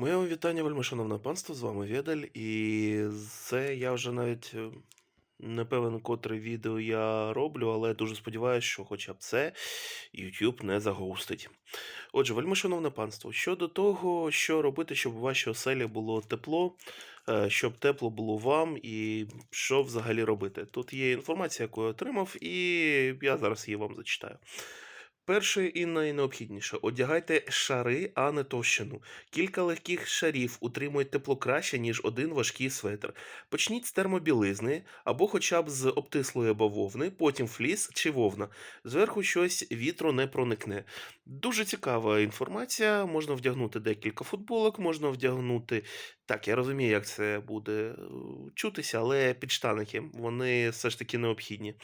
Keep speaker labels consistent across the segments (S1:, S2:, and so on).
S1: Моє вам вітання, вельмишановне панство, з вами Ведель, і це я вже навіть е, не певен, котре відео я роблю, але дуже сподіваюся, що хоча б це YouTube не загоустить. Отже, вельмишановне панство, щодо того, що робити, щоб у вашій оселі було тепло, е, щоб тепло було вам, і що взагалі робити. Тут є інформація, яку я отримав, і я зараз її вам зачитаю. Перше і найнеобхідніше одягайте шари, а не товщину. Кілька легких шарів утримують тепло краще, ніж один важкий светр. Почніть з термобілизни або хоча б з обтислої бавовни, потім фліс чи вовна. Зверху щось вітру не проникне. Дуже цікава інформація. Можна вдягнути декілька футболок, можна вдягнути. Так, я розумію, як це буде е, чутися, але підштаники вони все ж таки необхідні.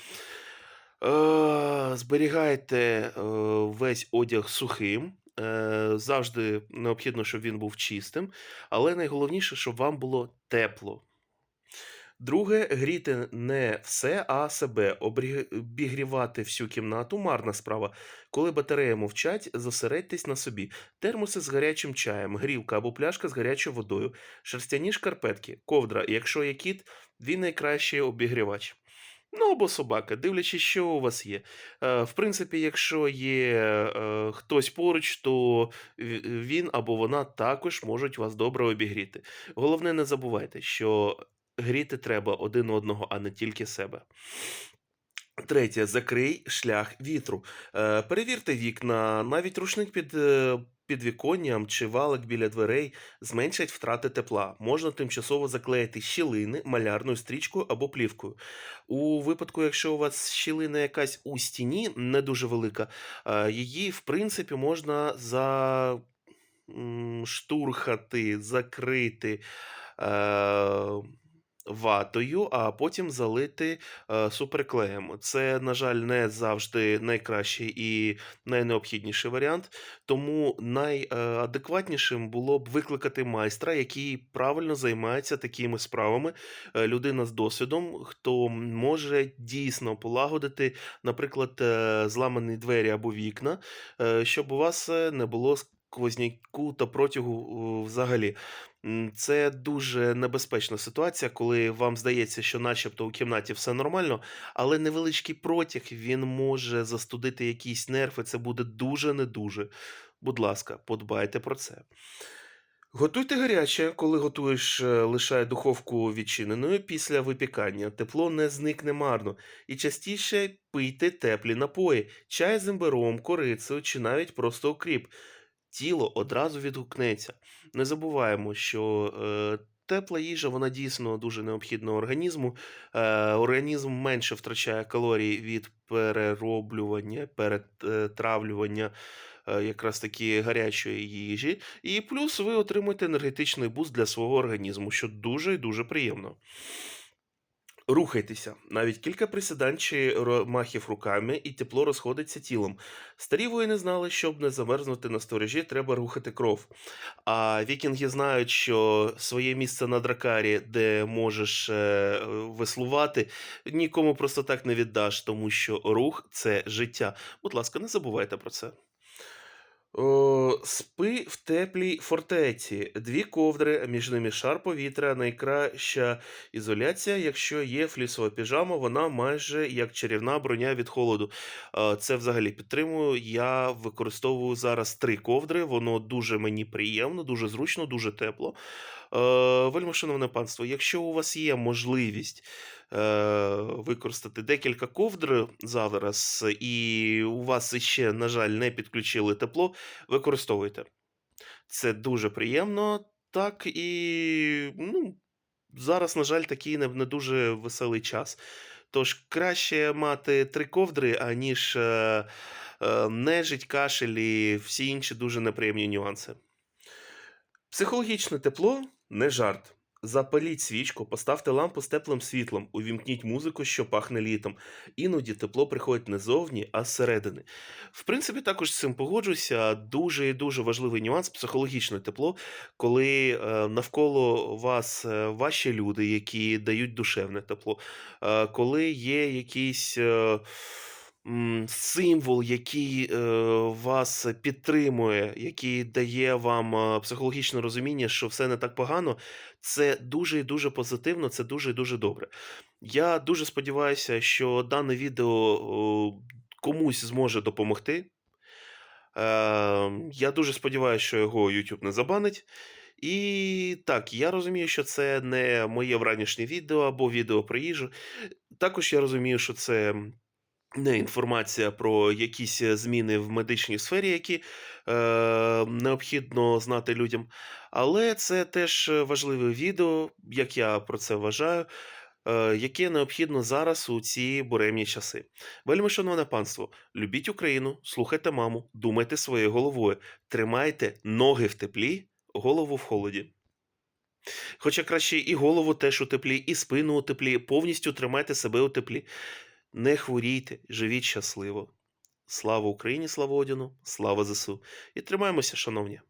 S1: Зберігайте е, весь одяг сухим. Е, Завжди необхідно, щоб він був чистим, але найголовніше, щоб вам було тепло. Друге, гріти не все, а себе. Обігрівати всю кімнату марна справа. Коли батареї мовчать, зосередьтесь на собі. Термоси з гарячим чаєм, грілка або пляшка з гарячою водою, шерстяні шкарпетки, ковдра. Якщо є кіт, він найкращий обігрівач. Ну, або собака, дивлячись, що у вас є. Е, в принципі, якщо є е, хтось поруч, то він або вона також можуть вас добре обігріти. Головне, не забувайте, що гріти треба один одного, а не тільки себе. Третє, закрий шлях вітру. Е, перевірте вікна, навіть рушник під е, підвіконням чи валик біля дверей зменшать втрати тепла. Можна тимчасово заклеїти щілини малярною стрічкою або плівкою. У випадку, якщо у вас щілина якась у стіні, не дуже велика, е, її, в принципі, можна за м, штурхати, закрити. Е, Ватою, а потім залити е, суперклеєм. Це, на жаль, не завжди найкращий і найнеобхідніший варіант. Тому найадекватнішим було б викликати майстра, який правильно займається такими справами. Е, Людина з досвідом, хто може дійсно полагодити, наприклад, е, зламані двері або вікна, е, щоб у вас е, не було сквозняку та протягу е, взагалі. Це дуже небезпечна ситуація, коли вам здається, що начебто у кімнаті все нормально, але невеличкий протяг він може застудити якісь нерви. Це буде дуже не дуже. Будь ласка, подбайте про це. Готуйте гаряче, коли готуєш, е, лишай духовку відчиненою після випікання. Тепло не зникне марно. І частіше пийте теплі напої, чай з імбиром, корицею чи навіть просто окріп. Тіло одразу відгукнеться. Не забуваємо, що е, тепла їжа вона дійсно дуже необхідна організму. Е, організм менше втрачає калорій від перероблювання, перетравлювання е, якраз таки гарячої їжі. І плюс ви отримуєте енергетичний буст для свого організму, що дуже і дуже приємно. Рухайтеся, навіть кілька присідань чи махів руками, і тепло розходиться тілом. Старі воїни знали, щоб не замерзнути на сторожі, треба рухати кров. А вікінги знають, що своє місце на дракарі, де можеш е, веслувати, нікому просто так не віддаш, тому що рух це життя. Будь ласка, не забувайте про це. О, спи в теплій фортеці. Дві ковдри, між ними шар повітря, найкраща ізоляція. Якщо є флісова піжама, вона майже як чарівна броня від холоду. Це взагалі підтримую. Я використовую зараз три ковдри. Воно дуже мені приємно, дуже зручно, дуже тепло. Е, Вельми шановне панство, якщо у вас є можливість використати декілька ковдр зараз, і у вас ще, на жаль, не підключили тепло, використовуйте. Це дуже приємно. Так і ну, зараз, на жаль, такий не, не дуже веселий час. Тож краще мати три ковдри, аніж е, е, нежить, кашель і всі інші дуже неприємні нюанси. Психологічне тепло не жарт. Запаліть свічку, поставте лампу з теплим світлом, увімкніть музику, що пахне літом. Іноді тепло приходить не зовні, а зсередини. В принципі, також з цим погоджуюся. Дуже і дуже важливий нюанс психологічне тепло, коли е, навколо вас е, ваші люди, які дають душевне тепло, е, коли є якісь. Е, символ, який, е, вас підтримує, який дає вам, психологічне розуміння, що все не так погано, це дуже і дуже позитивно, це дуже і дуже добре. Я дуже сподіваюся, що дане відео, комусь зможе допомогти. Ем, я дуже сподіваюся, що його YouTube не забанить. І так, я розумію, що це не моє вранішнє відео або відео про їжу. Також я розумію, що це не інформація про якісь зміни в медичній сфері, які е, необхідно знати людям. Але це теж важливе відео, як я про це вважаю, е, яке необхідно зараз у ці буремні часи. Вельми шановне панство, любіть Україну, слухайте маму, думайте своєю головою, тримайте ноги в теплі, голову в холоді. Хоча краще і голову теж у теплі, і спину у теплі, повністю тримайте себе у теплі. Не хворійте, живіть щасливо. Слава Україні, слава Одіну, слава ЗСУ. І тримаємося, шановні.